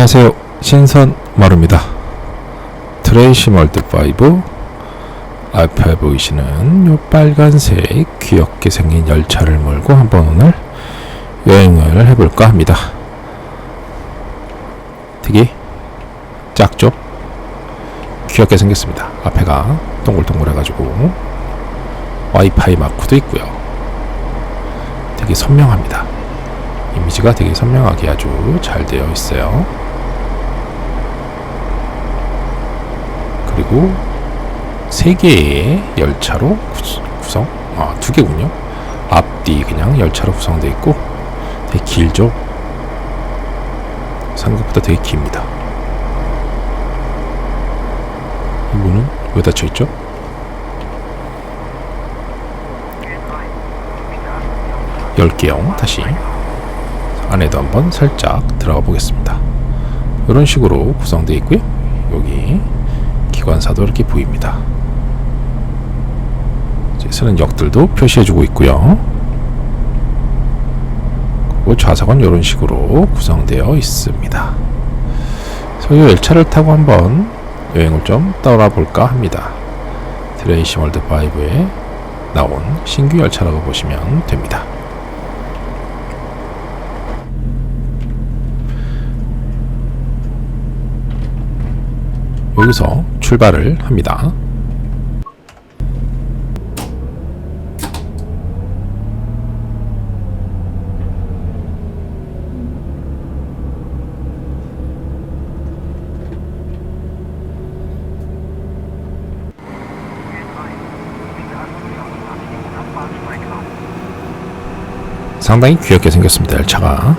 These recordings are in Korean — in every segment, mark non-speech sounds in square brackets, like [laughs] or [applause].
안녕하세요. 신선 마루입니다. 트레이시 멀드 5 앞에 보이시는 요 빨간색 귀엽게 생긴 열차를 몰고 한번 오늘 여행을 해볼까 합니다. 되게 작죠? 귀엽게 생겼습니다. 앞에가 동글동글해가지고 와이파이 마크도 있고요. 되게 선명합니다. 이미지가 되게 선명하게 아주 잘 되어 있어요. 그리고 세 개의 열차로 구- 구성, 아, 두 개군요. 앞뒤 그냥 열차로 구성되어 있고 되게 길죠. 생각보다 되게 깁니다. 이 문은 왜 닫혀 있죠? 열개요 다시 안에도 한번 살짝 들어가 보겠습니다. 이런 식으로 구성되어 있고요. 여기 기관사도 이렇게 보입니다. 쓰는 역들도 표시해주고 있고요. 그리고 좌석은 이런 식으로 구성되어 있습니다. 이 열차를 타고 한번 여행을 좀 떠나 볼까 합니다. 드레이시 월드 5에 나온 신규 열차라고 보시면 됩니다. 여기서 출발을 합니다. 상당히 귀엽게 생겼습니다. 열차가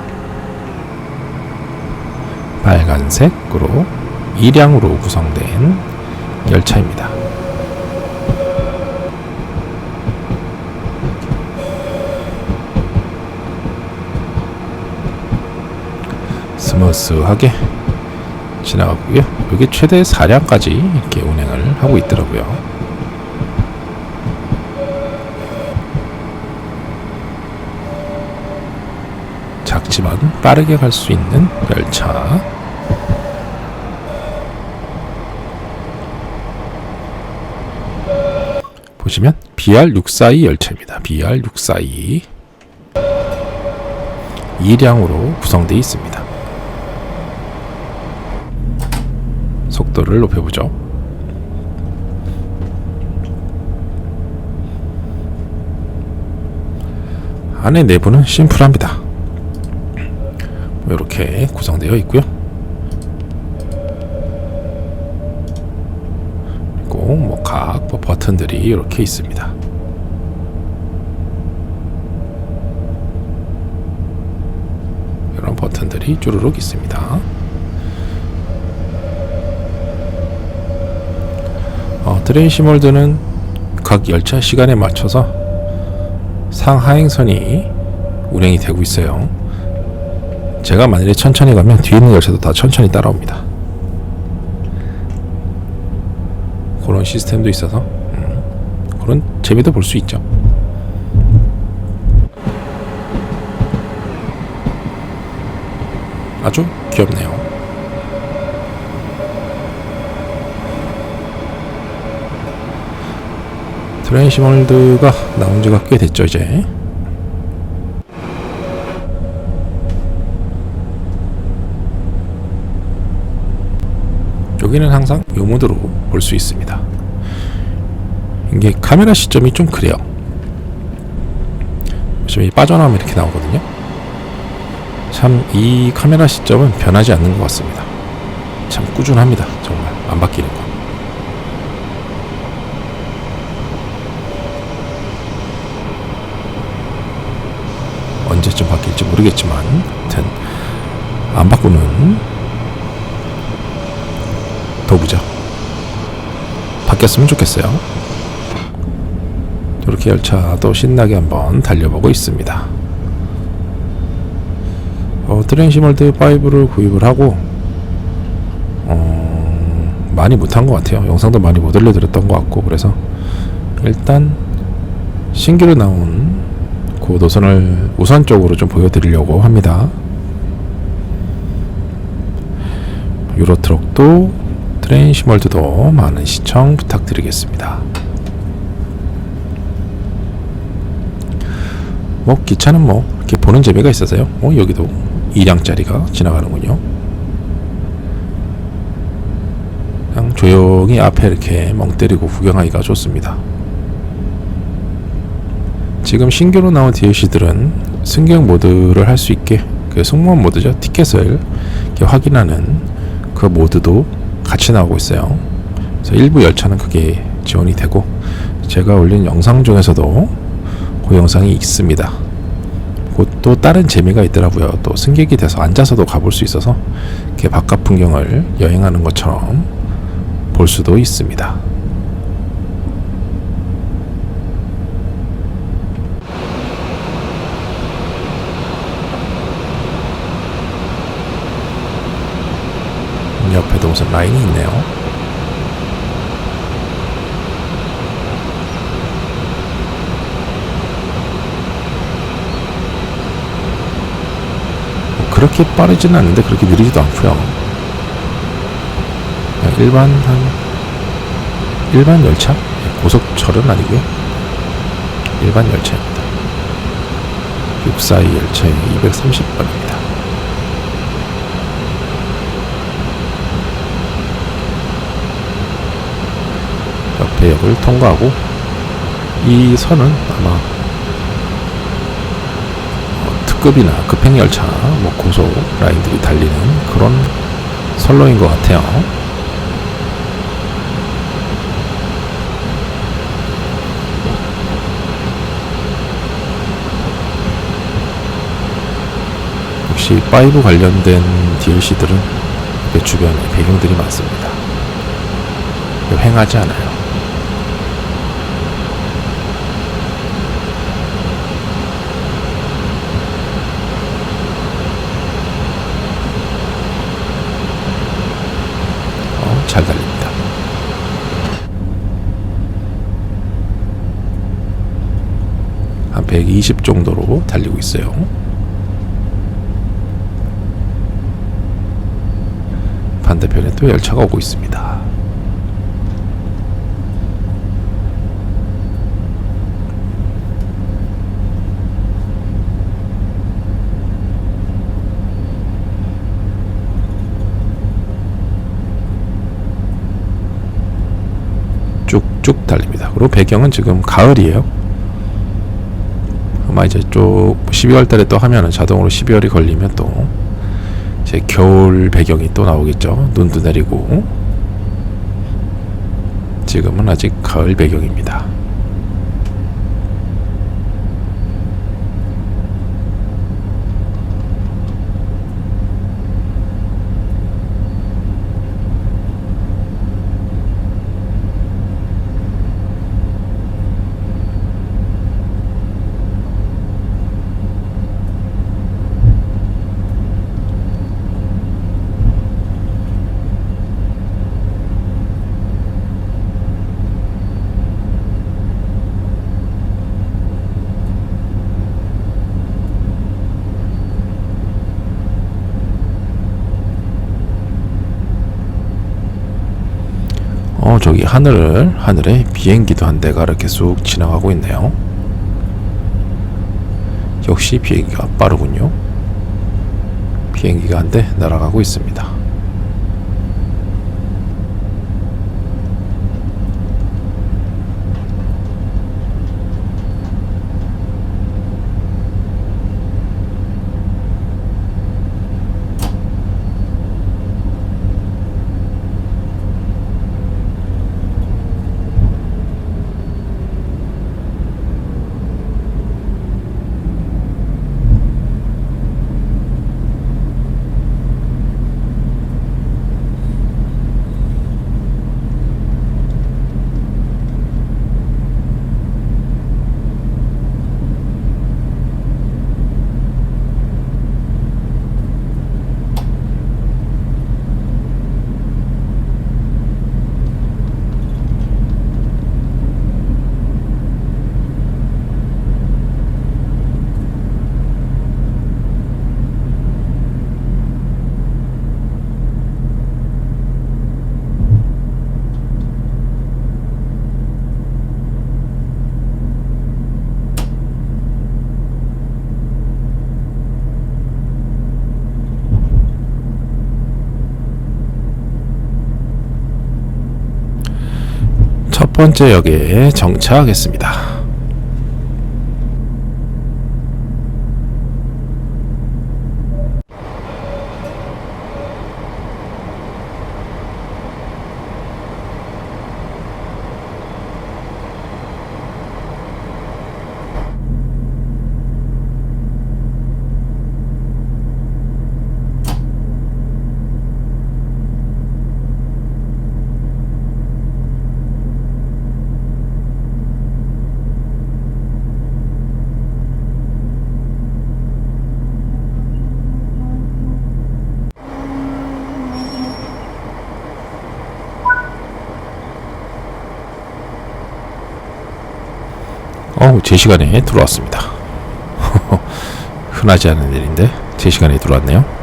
빨간색으로 일량으로 구성된 열차입니다. 스무스하게 지나가고요. 여기 최대 4량까지 이렇게 운행을 하고 있더라고요. 작지만 빠르게 갈 수 있는 열차. 보시면 BR642 열차입니다. BR642 2량으로 구성되어 있습니다. 속도를 높여보죠. 안에 내부는 심플합니다. 이렇게 구성되어 있고요. 그리고 뭐 각뭐 버튼들이 이렇게 있습니다. 이런 버튼들이 쭈루룩 있습니다. 어, 트레이시몰드는 각 열차 시간에 맞춰서 상하행선이 운행이 되고 있어요. 제가 만일에 천천히 가면 뒤에 있는 열차도 다 천천히 따라옵니다. 그런 시스템도 있어서 음, 그런 재미도 볼 수 있죠. 아주 귀엽네요. 트랜시멀드가 나온 지가 꽤 됐죠, 이제. 여기는 항상 요 모드로 볼 수 있습니다. 이게 카메라 시점이 좀 그래요. 지금 빠져나오면 이렇게 나오거든요. 참 이 카메라 시점은 변하지 않는 것 같습니다. 참 꾸준합니다. 정말 안 바뀌는 거. 언제쯤 바뀔지 모르겠지만, 하여튼 안 바꾸는 도구죠. 바뀌었으면 좋겠어요. 이렇게 열차도 신나게 한번 달려보고 있습니다. 어, 트랜시멀드 5를 구입을 하고 어, 많이 못한 것 같아요. 영상도 많이 못 올려드렸던 것 같고 그래서 일단 신규로 나온 그 노선을 우선적으로 좀 보여드리려고 합니다. 유로트럭도 트레인시멀드도 많은 시청 부탁드리겠습니다. 뭐 기차는 뭐 이렇게 보는 재미가 있어서요. 어 여기도 2량짜리가 지나가는군요. 그냥 조용히 앞에 이렇게 멍 때리고 구경하기가 좋습니다. 지금 신규로 나온 DLC들은 승객 모드를 할 수 있게 그 승무원 모드죠 티켓을 확인하는 그 모드도 같이 나오고 있어요. 그래서 일부 열차는 그게 지원이 되고 제가 올린 영상 중에서도 그 영상이 있습니다. 그것도 다른 재미가 있더라고요. 또 승객이 돼서 앉아서도 가볼 수 있어서 이렇게 바깥 풍경을 여행하는 것처럼 볼 수도 있습니다. 옆에도 무슨 라인이 있네요. 뭐 그렇게 빠르지는 않는데 그렇게 느리지도 않고요. 일반 한 일반 열차 예, 고속철은 아니고요. 일반 열차입니다. 642 열차의 230번입니다. 옆에 역을 통과하고 이 선은 아마 어, 특급이나 급행열차, 뭐 고속 라인들이 달리는 그런 선로인 것 같아요. 역시 5 관련된 DLC들은 그 주변에 배경들이 많습니다. 횡하지 않아요. 어, 잘 달립니다. 한 120 정도로 달리고 있어요. 반대편에 또 열차가 오고 있습니다. 쭉쭉 그리고 배경은 지금 가을이에요. 아마 이제 쭉 12월 달에 또 하면은 자동으로 12월이 걸리면 또 이제 겨울 배경이 또 나오겠죠. 눈도 내리고 지금은 아직 가을 배경입니다. 어 저기 하늘 하늘에 비행기도 한 대가 이렇게 쑥 지나가고 있네요. 역시 비행기가 빠르군요. 비행기가 한 대 날아가고 있습니다. 번째 역에 정차하겠습니다. 제 시간에 들어왔습니다. [laughs] 흔하지 않은 일인데 제 시간에 들어왔네요.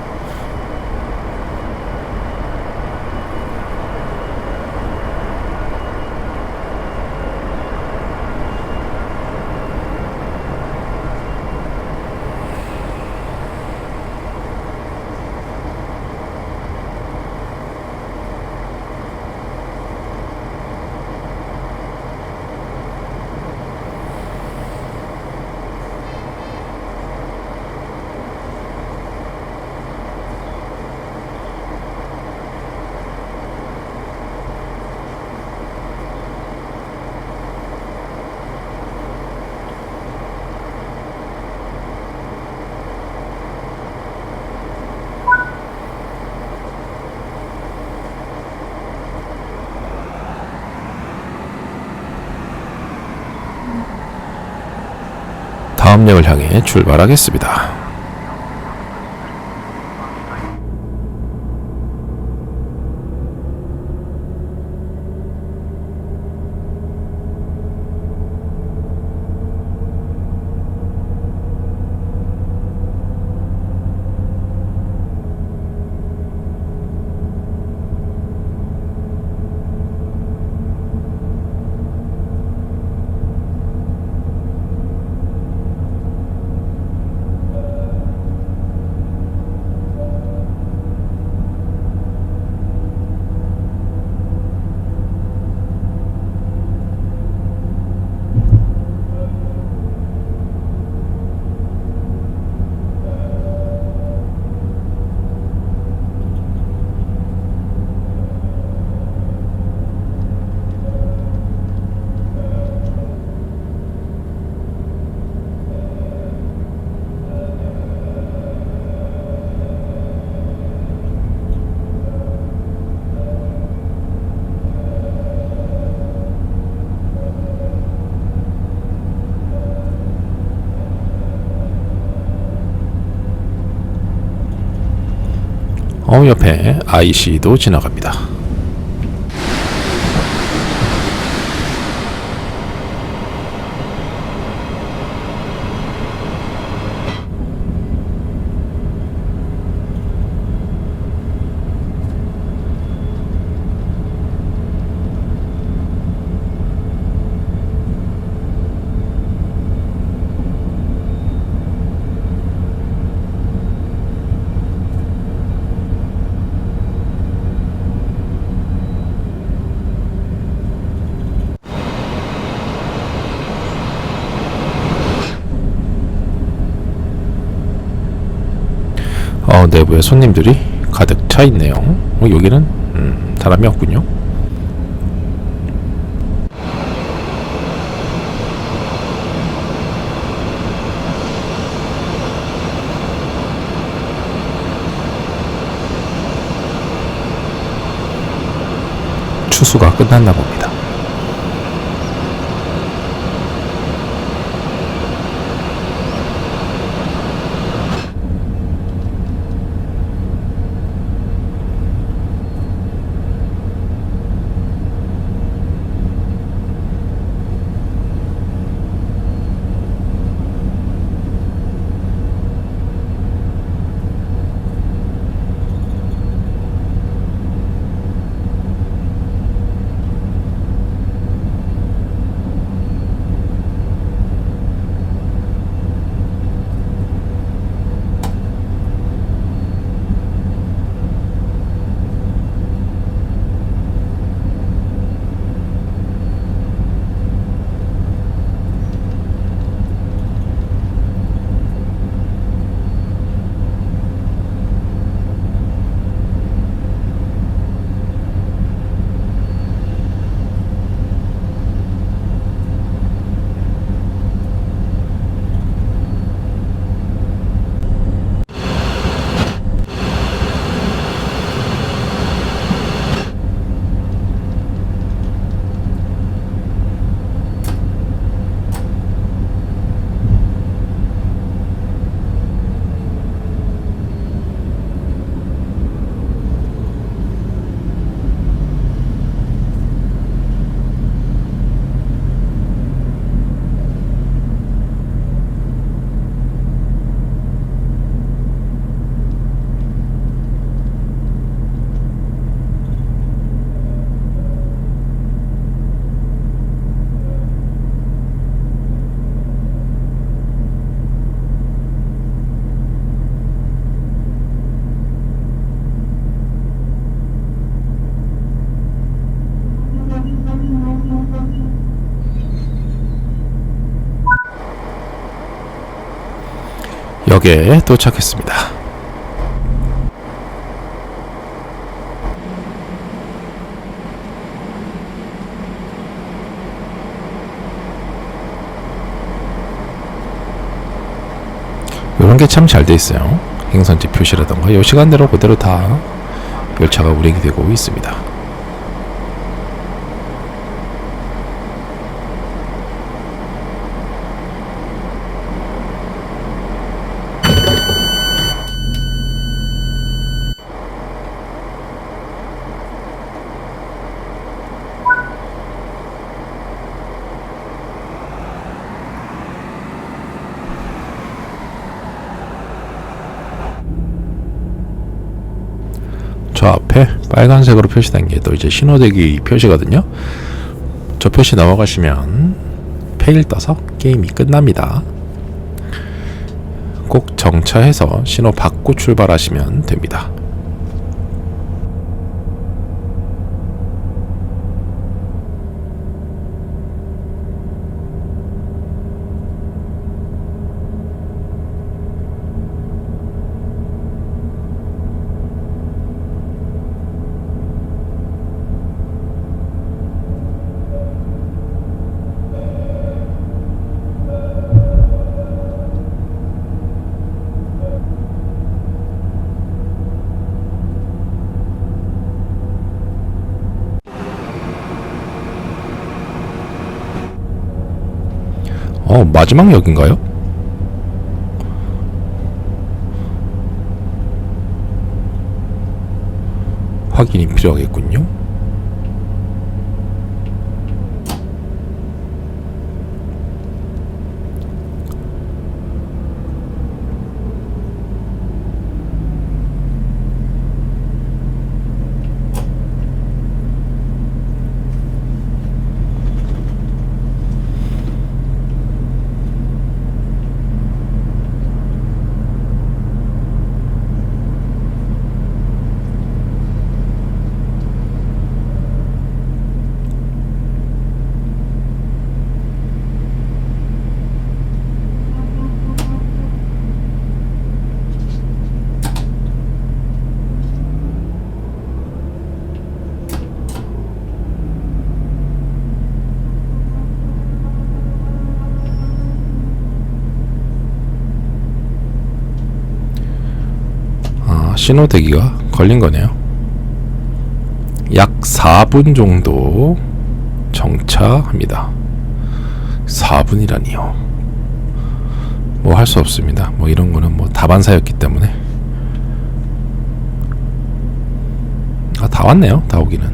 역을 향해 출발하겠습니다. 어 옆에 IC도 지나갑니다. 어, 내부에 손님들이 가득 차 있네요. 어, 여기는 음, 사람이 없군요. 추수가 끝났나 봅니다. 역에 도착했습니다. 이런 게 참 잘 돼 있어요. 행선지 표시라던가 이 시간대로 그대로 다 열차가 운행이 되고 있습니다. 저 앞에 빨간색으로 표시된 게 또 이제 신호대기 표시거든요. 저 표시 넘어가시면 페일 떠서 게임이 끝납니다. 꼭 정차해서 신호 받고 출발하시면 됩니다. 어, 마지막 역인가요? 확인이 필요하겠군요. 아, 신호 대기가 걸린 거네요. 약 4분 정도 정차합니다. 4분이라니요. 뭐 할 수 없습니다. 뭐 이런 거는 뭐 다반사였기 때문에. 아, 다 왔네요. 다 오기는.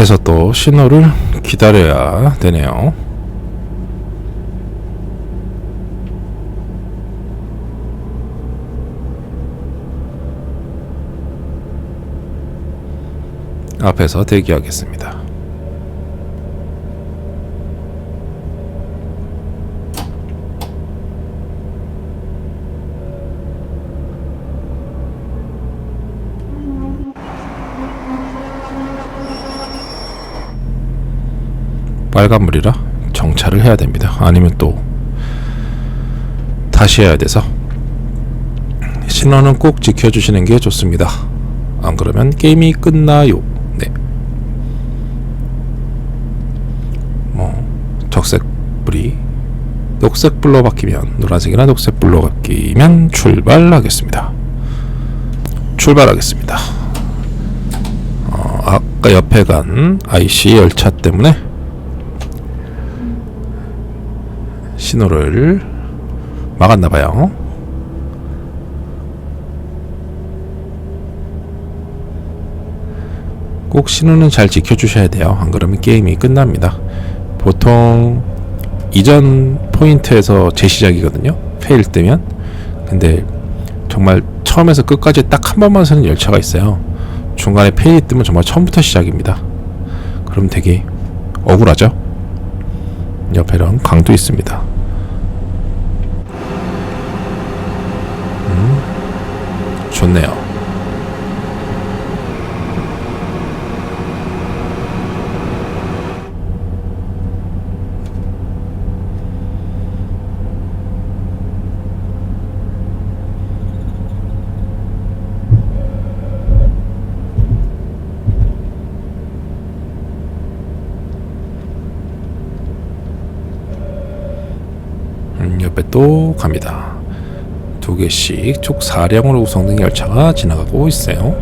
앞에서 또 신호를 기다려야 되네요. 앞에서 대기하겠습니다. 빨간불이라 정차를 해야 됩니다. 아니면 또 다시 해야 돼서 신호는 꼭 지켜주시는 게 좋습니다. 안 그러면 게임이 끝나요. 네. 뭐 적색불이 녹색불로 바뀌면 노란색이나 녹색불로 바뀌면 출발하겠습니다. 출발하겠습니다. 어, 아까 옆에 간 IC 열차 때문에 신호를 막았나 봐요. 꼭 신호는 잘 지켜주셔야 돼요. 안 그러면 게임이 끝납니다. 보통 이전 포인트에서 재시작이거든요. 페일 뜨면. 근데 정말 처음에서 끝까지 딱 한 번만 서는 열차가 있어요. 중간에 페일이 뜨면 정말 처음부터 시작입니다. 그럼 되게 억울하죠? 옆에는 강도 있습니다. 음, 좋네요. 음, 옆에 또 갑니다. 두 개씩 총 4량으로 구성된 열차가 지나가고 있어요.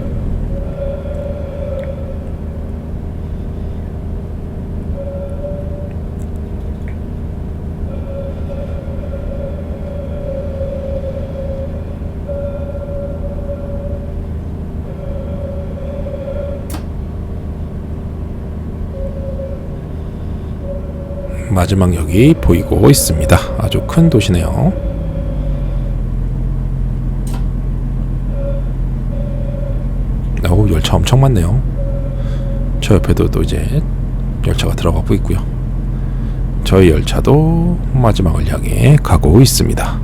마지막 역이 보이고 있습니다. 아주 큰 도시네요. 어우 열차 엄청 많네요. 저 옆에도 또 이제 열차가 들어가고 있고요. 저희 열차도 마지막을 향해 가고 있습니다.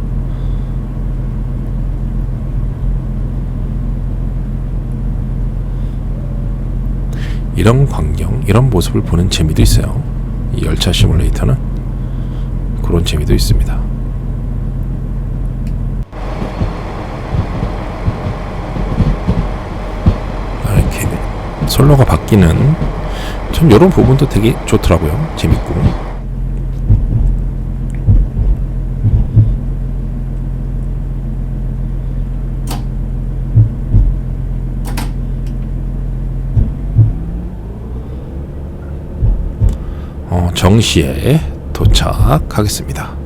이런 광경, 이런 모습을 보는 재미도 있어요. 이 열차 시뮬레이터는 그런 재미도 있습니다. 아, 이렇게 솔로가 바뀌는 참 이런 부분도 되게 좋더라고요. 재밌고. 어, 정시에 도착하겠습니다.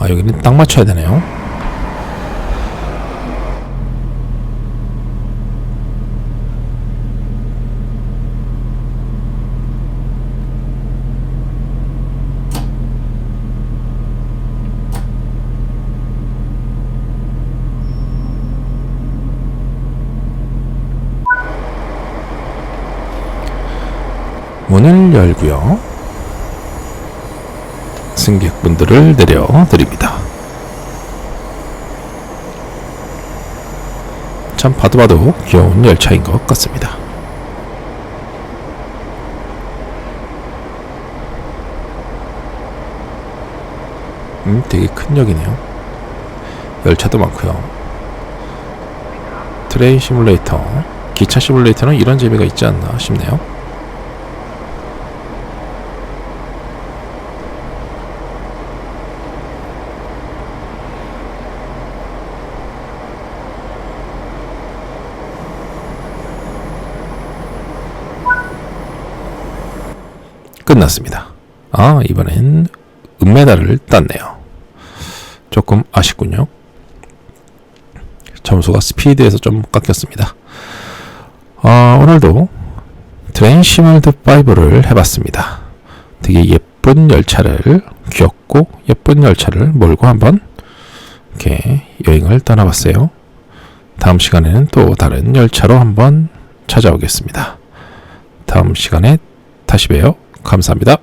아 여기는 딱 맞춰야 되네요. 문을 열고요. 승객분들을 내려드립니다. 참 봐도 봐도 귀여운 열차인 것 같습니다. 음, 되게 큰 역이네요. 열차도 많고요. 트레인 시뮬레이터, 기차 시뮬레이터는 이런 재미가 있지 않나 싶네요. 끝났습니다. 아, 이번엔 은메달을 땄네요. 조금 아쉽군요. 점수가 스피드에서 좀 깎였습니다. 아, 오늘도 트레인 시멀드 5를 해봤습니다. 되게 예쁜 열차를 귀엽고 예쁜 열차를 몰고 한번 이렇게 여행을 떠나봤어요. 다음 시간에는 또 다른 열차로 한번 찾아오겠습니다. 다음 시간에 다시 봬요. 감사합니다.